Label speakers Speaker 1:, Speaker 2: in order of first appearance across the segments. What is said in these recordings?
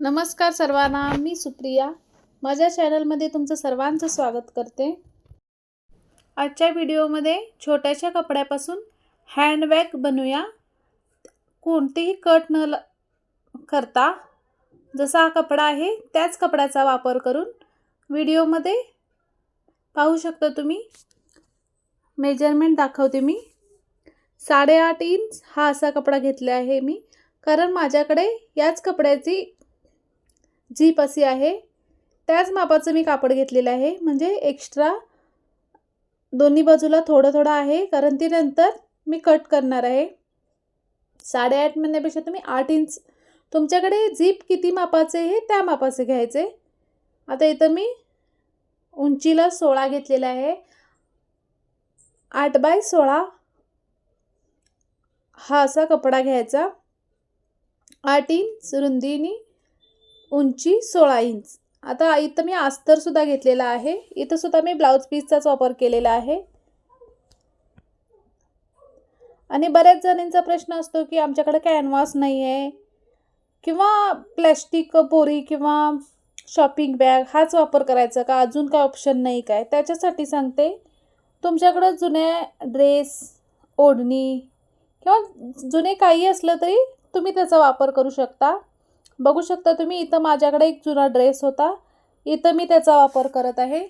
Speaker 1: नमस्कार सर्वांना मी सुप्रिया. माझ्या चॅनलमध्ये तुमचं सर्वांचं स्वागत करते. आजच्या व्हिडिओमध्ये छोट्याशा कपड्यापासून हँडबॅग बनवूया. कोणतेही कट न ल करता जसा हा कपडा आहे त्याच कपड्याचा वापर करून व्हिडिओमध्ये पाहू शकता तुम्ही. मेजरमेंट दाखवते मी. साडेआठ इंच हा असा कपडा घेतला आहे मी. कारण माझ्याकडे याच कपड्याची झीप अशी आहे. त्याच मापाचं मी कापड घेतलेलं आहे. म्हणजे एक्स्ट्रा दोन्ही बाजूला थोडं थोडं आहे. कारण ती नंतर मी कट करणार आहे. साडेआठ म्हणण्यापेक्षा तुम्ही आठ इंच तुमच्याकडे झीप किती मापाचे आहे त्या मापाचे घ्यायचे. आता इथं मी उंचीला सोळा घेतलेला आहे. आठ बाय सोळा हा असा कपडा घ्यायचा. आठ इंच रुंदीनी उंची सोळा इंच. आता इथं मी आस्तरसुद्धा घेतलेला आहे. इथंसुद्धा मी ब्लाऊज पीसचाच वापर केलेला आहे. आणि बऱ्याच जणींचा प्रश्न असतो की आमच्याकडे कॅनव्हास नाही आहे किंवा प्लॅस्टिक पोरी किंवा शॉपिंग बॅग हाच वापर करायचा का? अजून काय ऑप्शन नाही काय? त्याच्यासाठी सांगते. तुमच्याकडं जुने ड्रेस ओढणी किंवा जुने काही असलं तरी तुम्ही त्याचा वापर करू शकता. बघू शकता तुम्ही इथं माझ्याकडे एक जुना ड्रेस होता. इथं मी त्याचा वापर करत आहे.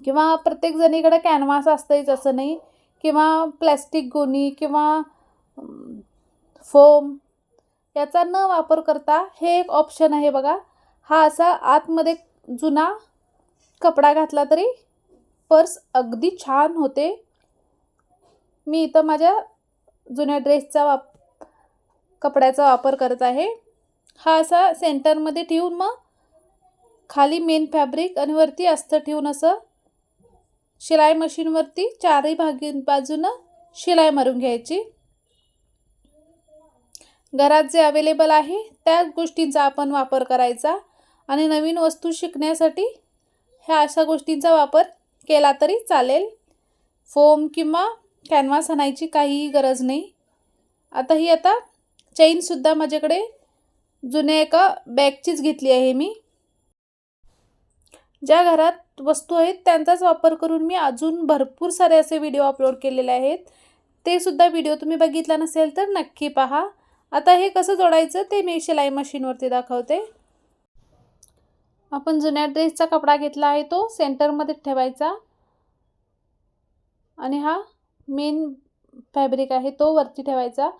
Speaker 1: किंवा प्रत्येक जणीकडे कॅनव्हास असतंच असं नाही. किंवा प्लॅस्टिक गोणी किंवा फोम याचा न वापर करता हे एक ऑप्शन आहे बघा. हा असा आतमध्ये जुना कपडा घातला तरी पर्स अगदी छान होते. मी इथं माझ्या जुन्या ड्रेसचा वाप कपड्याचा वापर करत आहे. हा असा सेंटरमध्ये ठेवून मग खाली मेन फॅब्रिक आणि वरती अस्तर ठेवून असं शिलाई मशीनवरती चारही भागी बाजूनं शिलाई मारून घ्यायची. घरात जे अवेलेबल आहे त्याच गोष्टींचा आपण वापर करायचा आणि नवीन वस्तू शिकण्यासाठी ह्या अशा गोष्टींचा वापर केला तरी चालेल. फोम किंवा कॅनव्हास आणायची काहीही गरज नाही. आता ही आता चेनसुद्धा माझ्याकडे जुन्या एका बॅगचीच घेतली आहे मी. ज्या घरात वस्तू आहेत त्यांचाच वापर करून मी अजून भरपूर सारे असे व्हिडिओ अपलोड केलेले आहेत. ते सुद्धा व्हिडिओ तुम्ही बघितला नसेल तर नक्की पहा. आता हे कसं जोडायचं ते मी शिलाई मशीनवरती दाखवते. आपण जुन्या ड्रेसचा कपडा घेतला आहे तो सेंटरमध्ये ठेवायचा. आणि हा मेन फॅब्रिक आहे तो वरती ठेवायचा.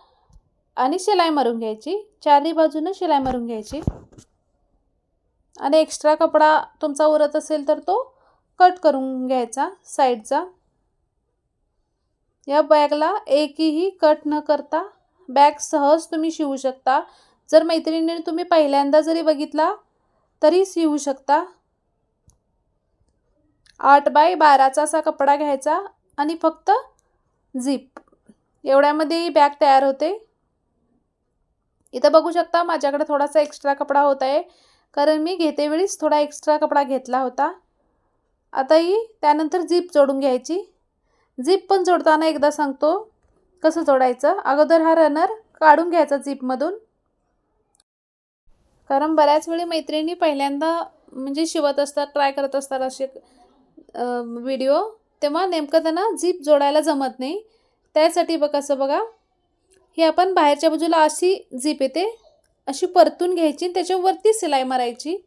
Speaker 1: आणि शिलाई मारून घ्यायची. चारही बाजूनं शिलाई मारून घ्यायची. आणि एक्स्ट्रा कपडा तुमचा उरत असेल तर तो कट करून घ्यायचा साईडचा या बॅगला एकही कट न करता बॅग सहज तुम्ही शिवू शकता. जर मैत्रिणीने तुम्ही पहिल्यांदा जरी बघितला तरी शिवू शकता. आठ बाय बाराचा असा कपडा घ्यायचा आणि फक्त झीप एवढ्यामध्ये ही बॅग तयार होते. इथं बघू शकता माझ्याकडे थोडासा एक्स्ट्रा कपडा होत आहे. कारण मी घेते वेळीच थोडा एक्स्ट्रा कपडा घेतला होता. आता ही त्यानंतर झीप जोडून घ्यायची. झीप पण जोडताना एकदा सांगतो कसं जोडायचं. अगोदर हा रनर काढून घ्यायचा झीपमधून कारण बऱ्याच वेळी मैत्रिणी पहिल्यांदा म्हणजे शिवत असतात ट्राय करत असतात असे व्हिडिओ तेव्हा नेमकं त्यांना झीप जोडायला जमत नाही. त्यासाठी बघ असं बघा. ही आपण बाहेरच्या बाजूला अशी झीप येते अशी परतून घ्यायची त्याच्यावरती सिलाई मारायची.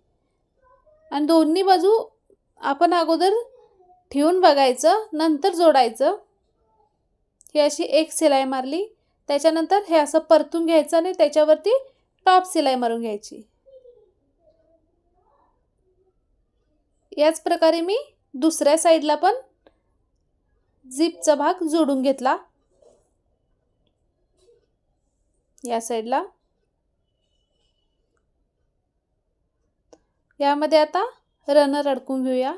Speaker 1: आणि दोन्ही बाजू आपण अगोदर ठेवून बघायचं नंतर जोडायचं. ही अशी एक सिलाई मारली. त्याच्यानंतर हे असं परतून घ्यायचं आणि त्याच्यावरती टॉप सिलाई मारून घ्यायची. याच प्रकारे मी दुसऱ्या साईडला पण झिपचा भाग जोडून घेतला. या साईडला. यामध्ये आता रनर अडकून घेऊया.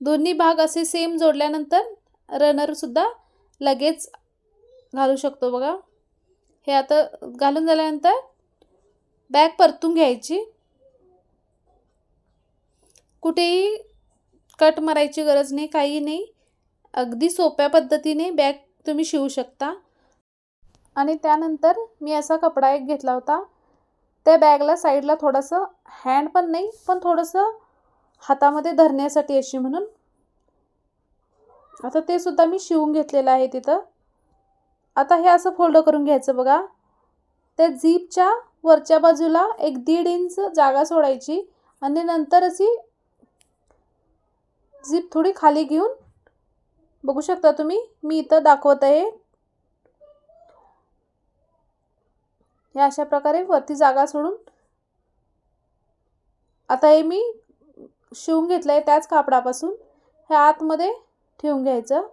Speaker 1: दोन्ही भाग असे सेम जोडल्यानंतर रनरसुद्धा लगेच घालू शकतो बघा. हे आता घालून झाल्यानंतर बॅग परतून घ्यायची. कुठेही कट मारायची गरज नाही काही नाही. अगदी सोप्या पद्धतीने बॅग तुम्ही शिवू शकता. आणि त्यानंतर मी असा कपडा एक घेतला होता. त्या बॅगला साईडला थोडंसं हँड पण नाही पण थोडंसं हातामध्ये धरण्यासाठी अशी म्हणून. आता ते सुद्धा मी शिवून घेतलेलं आहे तिथं. आता हे असं फोल्ड करून घ्यायचं बघा. त्या झीपच्या वरच्या बाजूला एक दीड इंच जागा सोडायची. आणि नंतर अशी झीप थोडी खाली घेऊन बघू शकता तुम्ही? मी इथं दाखवत आहे. या अशा प्रकारे वरती जागा सोडून आता हे मी शिवून घेतलं आहे त्याच कापडापासून. हे आतमध्ये ठेवून घ्यायचं.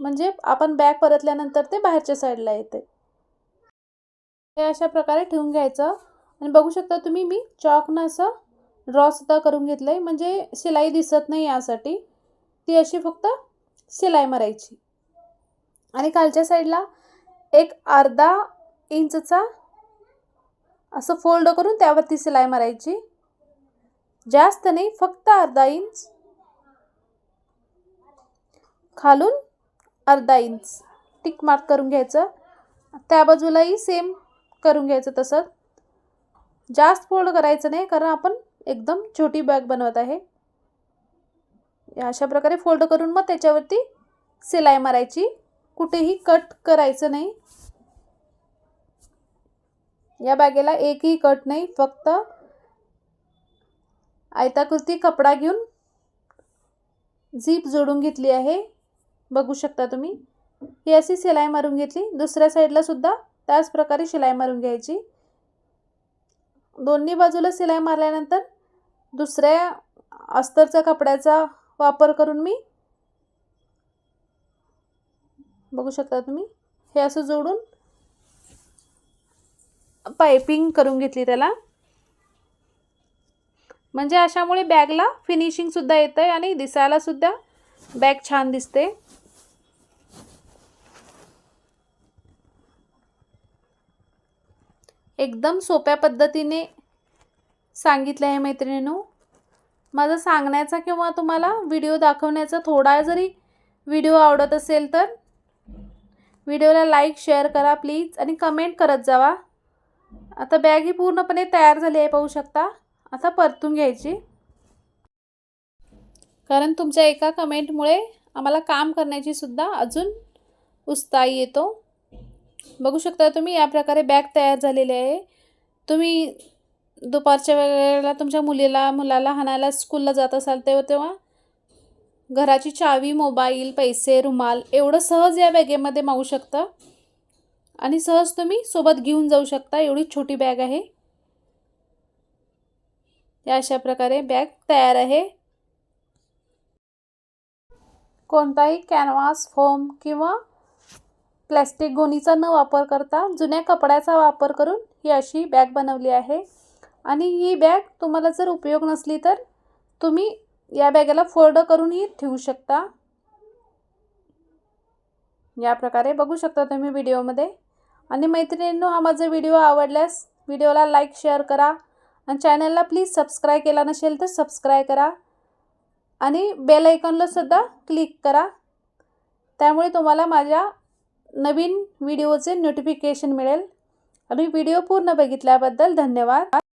Speaker 1: म्हणजे आपण बॅग परतल्यानंतर ते बाहेरच्या साईडला येते. हे अशा प्रकारे ठेवून घ्यायचं. आणि बघू शकता तुम्ही मी चॉकनं असं ड्रॉसुद्धा करून घेतलं आहे म्हणजे शिलाई दिसत नाही यासाठी. ती अशी फक्त शिलाई मारायची. आणि खालच्या साईडला एक अर्धा इंचचा असं फोल्ड करून त्यावरती शिलाई मारायची. जास्त नाही फक्त अर्धा इंच. खालून अर्धा इंच. टिक मार्क करून घ्यायचं. त्या बाजूलाही सेम करून घ्यायचं तसं. जास्त फोल्ड करायचं नाही कारण आपण एकदम छोटी बॅग बनवत आहे. अशा प्रकारे फोल्ड करून मग त्याच्यावरती सिलाई मारायची. कुठेही कट करायचं नाही. या बॅगेला एकही कट नाही. फक्त आयताकृती कपडा घेऊन झीप जोडून घेतली आहे. बघू शकता तुम्ही. ही अशी शिलाई मारून घेतली. दुसऱ्या साईडला सुद्धा त्याच प्रकारे शिलाई मारून घ्यायची. दोन्ही बाजूला शिलाई मारल्यानंतर दुसऱ्या अस्तरच्या कपड्याचा वापर करून मी बघू शकता तुम्ही हे असं जोडून पायपिंग करून घेतली त्याला. म्हणजे अशामुळे बॅगला फिनिशिंगसुद्धा येतं आहे आणि दिसायलासुद्धा बॅग छान दिसते. एकदम सोप्या पद्धतीने सांगितलं आहे मैत्रिणीनो. माझं सांगण्याचा किंवा तुम्हाला व्हिडिओ दाखवण्याचा थोडा जरी व्हिडिओ आवडत असेल तर व्हिडिओला लाईक शेअर करा प्लीज आणि कमेंट करत जावा. आता बॅग ही पूर्णपणे तयार झाली आहे पाहू शकता. आता परतून घ्यायची. कारण तुमच्या एका कमेंटमुळे आम्हाला काम करण्याची सुद्धा अजून उत्साही येतो. बघू शकता तुम्ही या प्रकारे बॅग तयार झालेली आहे. तुम्ही दुपारच्या वेळेला तुमच्या मुलीला मुलाला हाणायला स्कूलला जात असाल तेव्हा तेव्हा घराची चावी मोबाईल पैसे रुमाल एवढं सहज या बॅगेमध्ये मावू शकतं. आणि सहज तुम्ही सोबत घेऊन जाऊ शकता एवढी छोटी बॅग आहे. या अशा प्रकारे बॅग तयार आहे. कोणताही कॅनव्हास फोम किंवा प्लॅस्टिक गोणीचा न वापर करता जुन्या कपड्याचा वापर करून ही अशी बॅग बनवली आहे. आणि ही बॅग तुम्हाला जर उपयोग नसली तर तुम्ही या बॅगेला फोल्ड करूनही ठेवू शकता. या प्रकारे बघू शकता तुम्ही व्हिडिओमध्ये. आणि मैत्रिणींनो हा माझा व्हिडिओ आवडल्यास व्हिडिओला लाईक शेअर करा. आणि चॅनलला प्लीज सबस्क्राईब केला नसेल तर सबस्क्राईब करा. आणि बेल आयकॉनला सुद्धा क्लिक करा. त्यामुळे तुम्हाला माझ्या नवीन व्हिडिओचे नोटिफिकेशन मिळेल. आणि व्हिडिओ पूर्ण बघितल्याबद्दल धन्यवाद.